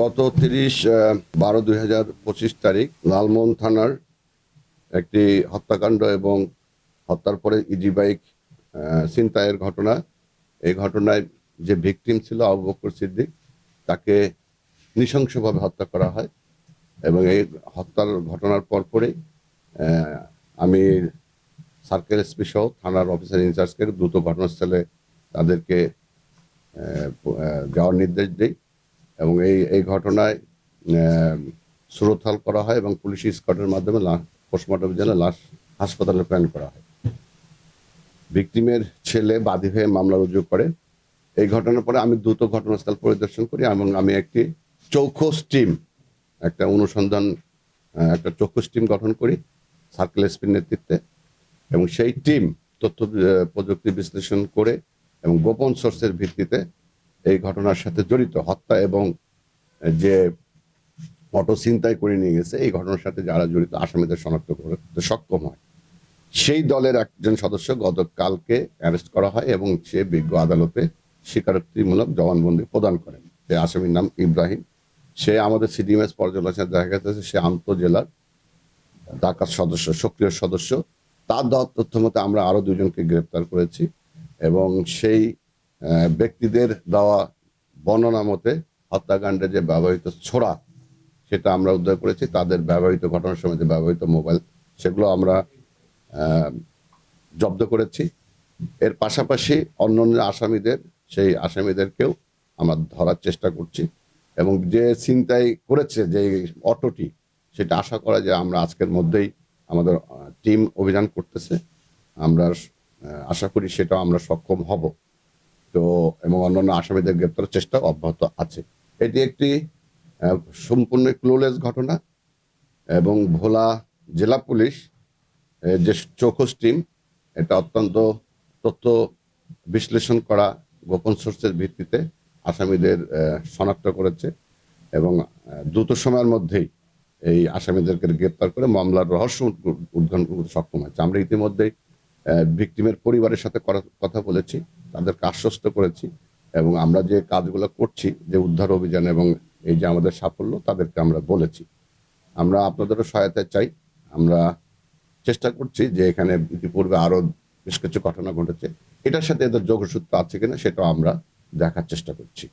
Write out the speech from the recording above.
গত তিরিশ বারো দুই হাজার পঁচিশ তারিখ লালমোহন থানার একটি হত্যাকাণ্ড এবং হত্যার পরে ইজি বাইক ছিনতাইয়ের ঘটনা। এই ঘটনায় যে ভিকটিম ছিল আবু বকর সিদ্দিক, তাকে নৃশংসভাবে হত্যা করা হয় এবং এই হত্যার ঘটনার পরপরই আমি সার্কেল এসপি সহ থানার অফিসার ইনচার্জকে দ্রুত ঘটনাস্থলে তাদেরকে যাওয়ার নির্দেশ দিই। এবং এই এই ঘটনায় আহ, সুরতহাল করা হয় এবং পুলিশ স্কটের মাধ্যমে পোস্টমর্টমের জন্য লাশ হাসপাতালে প্ল্যান করা হয়। ভিকটিমের ছেলে বাদী হয়ে মামলা রুজু করে। এই ঘটনার পরে আমি দ্রুত ঘটনাস্থল পরিদর্শন করি এবং আমি একটি চৌখোস টিম একটা অনুসন্ধান একটা চৌখোস টিম গঠন করি সার্কেল এসপির নেতৃত্বে। এবং সেই টিম তথ্য প্রযুক্তি বিশ্লেষণ করে এবং গোপন সোর্সের ভিত্তিতে এই ঘটনার সাথে জড়িত। হত্যা এবং যে অটো ছিনতাই করে নিয়ে গেছে, এই ঘটনার সাথে যারা জড়িত, আসামিদের শনাক্ত করতে সক্ষম হয়। সেই দলের একজন সদস্য গতকালকে অ্যারেস্ট করা হয় এবং সে বিজ্ঞ আদালতে স্বীকারোক্তিমূলক জবানবন্দি প্রদান করেন। সে আসামির নাম ইব্রাহিম। সে আমাদের সিডিএমএস পর্যালোচনা দেখা গেছে, সে আন্তঃজেলার ডাকাত সদস্য, সক্রিয় সদস্য। তার তথ্য মতে আমরা আরও দুজনকে গ্রেপ্তার করেছি এবং সেই ব্যক্তিদের দেওয়া বর্ণনা মতে হত্যাকাণ্ডে যে ব্যবহৃত ছোড়া সেটা আমরা উদ্ধার করেছি, তাদের ব্যবহৃত ঘটনার সময় যে ব্যবহৃত মোবাইল সেগুলো আমরা জব্দ করেছি। এর পাশাপাশি অন্য অন্য আসামিদের, সেই আসামিদেরকেও আমরা ধরার চেষ্টা করছি এবং যে চিন্তাই করেছে, যে অটোটি সেটা আশা করা যে আমরা আজকের মধ্যেই আমাদের টিম অভিযান করতেছে। আমরা আশা করি সেটাও আমরা সক্ষম হব। এবং অন্যান্য আসামিদের গ্রেপ্তারের চেষ্টা অব্যাহত আছে। এটি একটি সম্পূর্ণ ক্লোলেস ঘটনা এবং ভোলা জেলা পুলিশ যে চৌখস টিম, এটা অত্যন্ত তথ্য বিশ্লেষণ করা গোপন সোর্সের ভিত্তিতে আসামিদের শনাক্ত করেছে এবং দ্রুত সময়ের মধ্যেই এই আসামিদেরকে গ্রেপ্তার করে মামলার রহস্য উদ্ঘ- উদ্ঘাটন করতে সক্ষম হয়েছে। আমরা ইতিমধ্যেই ভিকটিমের পরিবারের সাথে কথা বলেছি, তাদেরকে আশ্বস্ত করেছি। এবং আমরা যে কাজগুলো করছি, যে উদ্ধার অভিযান এবং এই যে আমাদের সাফল্য, তাদেরকে আমরা বলেছি। আমরা আপনাদেরও সহায়তা চাই। আমরা চেষ্টা করছি যে এখানে ইতিপূর্বে আরও বেশ কিছু ঘটনা ঘটেছে। এটার সাথে এদের যোগসূত্র আছে কিনা, সেটাও আমরা দেখার চেষ্টা করছি।